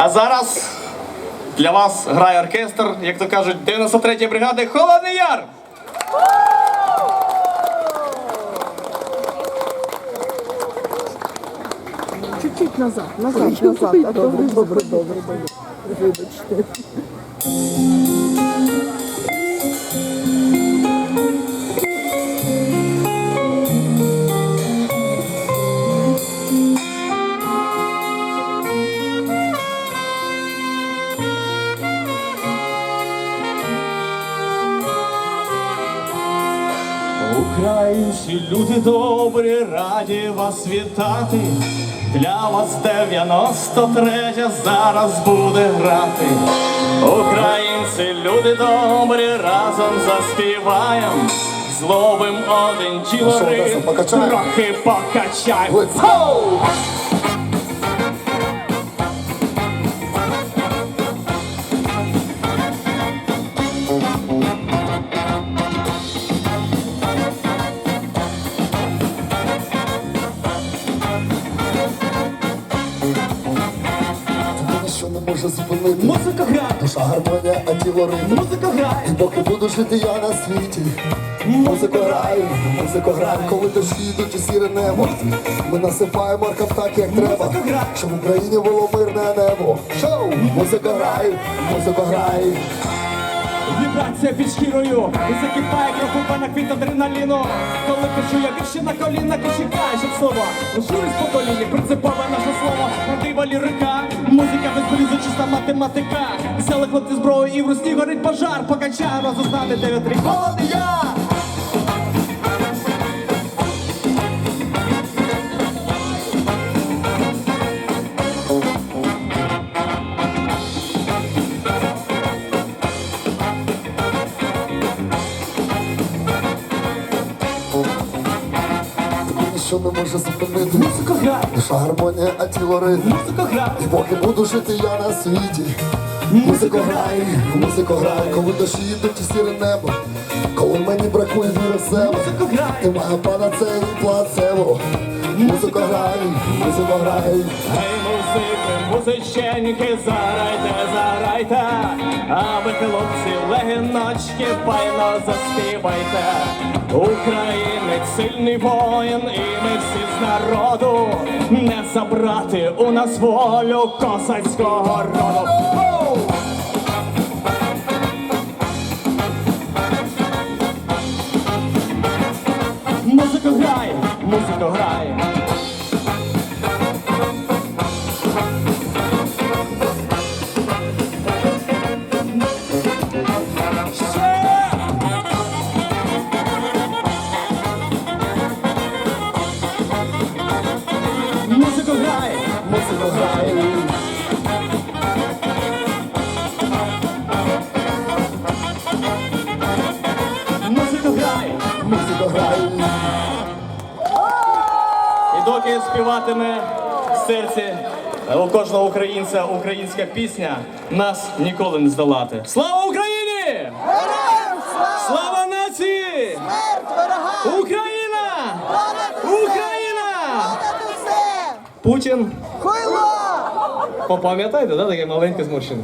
А зараз для вас грає оркестр, як то кажуть, 93-ї бригади Холодний Яр. Чуть-чуть назад, назад, назад. А то ви добре, добре, добре. Вибачте. Українці, люди добрі, раді вас вітати. Для вас 93 зараз буде грати. Українці, люди добрі, разом заспіваємо. Зловим один Одесу, покачаємо? трохи покачаємо. Може зупинити. Музика грає, Душа гармонія, а тіло ритм. Музика грає. І поки буду жити я на світі. Музику граю, музико граю Коли дощі йдуть у сіре небо Ми насипаємо аркам так, як треба. Щоб в Україні було мирне небо. Шоу! Музика грає, музика грає Вібрація під шкірою закипає кроху від адреналіну. Коли пишу я вірші на колінах і чекаю, щоб слово лишились по коліні. Принципове наше слово, правдива лірика. Музика без брізу, чиста математика. Взяли хлопці зброю і в Русні горить пожар. Покачаємо 9 рік. Холодний я! Що не може зупинити? Музика грає, Душа гармонія, а тіло ритм музика грає. І поки буду жити я на світі. Музику грає, музику грає, коли дощі йдуть і сіре небо Коли мені бракує віри в себе Музику пана і плацебо Музику грай, музику грай Гей, музики, музиченьки, зарайте, зарайте, а ви, хлопці, легіночки, файно заспівайте. Українець сильний воїн, і ми всі з народу не забрати у нас волю косацького роду. І доки співатиме серці у кожного українця українська пісня, нас ніколи не здолати. Слава Україні! Путін! Хуйло! Попам'ятаєте, да, таке маленьке зморщене?